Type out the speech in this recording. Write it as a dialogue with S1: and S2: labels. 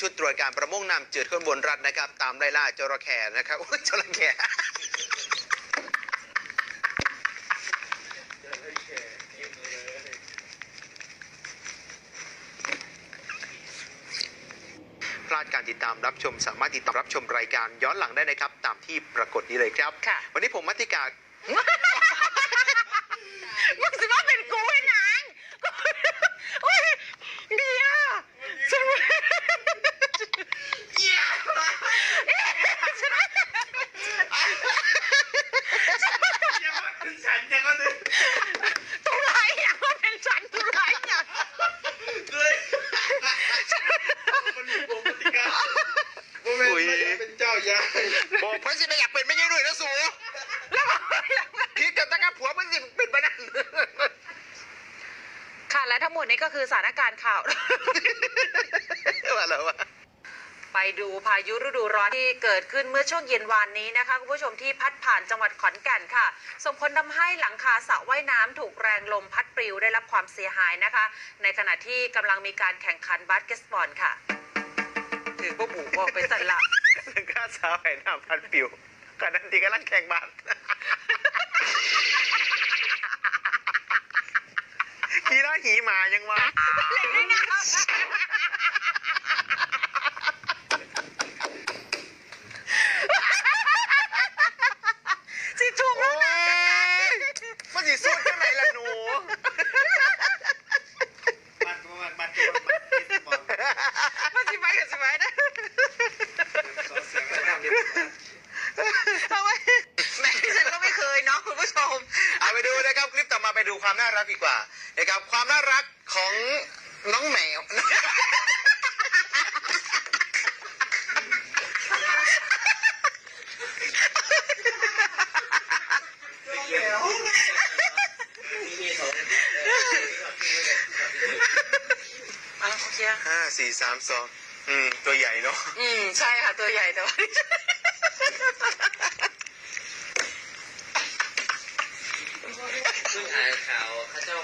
S1: ชุดตรวจการประมงน้ำจืดข้นบนรัฐนะครับ ตามไล่ล่าจระเข้นะครับอุ๊ยจระเข้พลาดการติดตามรับชม สามารถติดตามรับชมรายการย้อนหลังได้นะครับ ตามที่ปรากฏนี้เลยครับ
S2: ค่ะ
S1: วันนี้ผมมัติกา
S2: มึงสิว่าเป็นกูไอ้นางโอ้ยเบียร์ฉันว่า
S3: ฉันจะก็นึก
S2: ตุไรอย่างว่าเป็นฉันตุไรอย่าง
S3: เลย มันมีปกติกาโมเมนต์ไม่ได้เป็นเจ้ายาย
S1: บอกเพื่อนสิไม่อยากเป็นไม่ใช่หนุ่ยนะสูคิดกันตั้งแต่ผัวเพื่อนสิเป็นไปนั่น
S2: ค่ะและทั้งหมดนี้ก็คือสถานการณ์ข่าว
S1: ว่าแล้วว่า
S2: ไปดูพายุฤดูร้อนที่เกิดขึ้นเมื่อช่วงเย็นวานนี้นะคะคุณผู้ชมที่พัดผ่านจังหวัดขอนแก่นค่ะ ส่งผลทำให้หลังคาสระว่ายน้ำถูกแรงล ความเสียหายนะคะ ในขณะที่กำลังมีการแข่งขันบาสเกตบอลค่ะ ถือว่าบุกว่าไปสันละ
S1: หนึ่งข้าสาวไห่น้ำพันปิวขณะที่กำลังแข่งบาสขี่ล้อหีหมายังวะ
S2: สิถูก
S1: โอ้
S2: แล้วนะ
S1: ยมันสิสู้จังไหนล่ะหนู
S3: บัตรบัตรบัตรบัตรเอสบอล
S2: มันสิไปกับสิไปนะ
S3: สองเสียงแล้วทำดี
S2: ทำไมแม่ฉันก็ไม่เคยเนาะคุณผู้ชม
S1: เอาไปดูนะครับคลิปต่อมาไปดูความน่ารักดีกว่านะครับความน่ารักของน้องแมว
S2: อะโอเค
S1: ห้าสี่สามสองอืมตัวใหญ่เนาะ
S2: อืม ใช่ค่ะ ตัวใหญ่แต่ว่า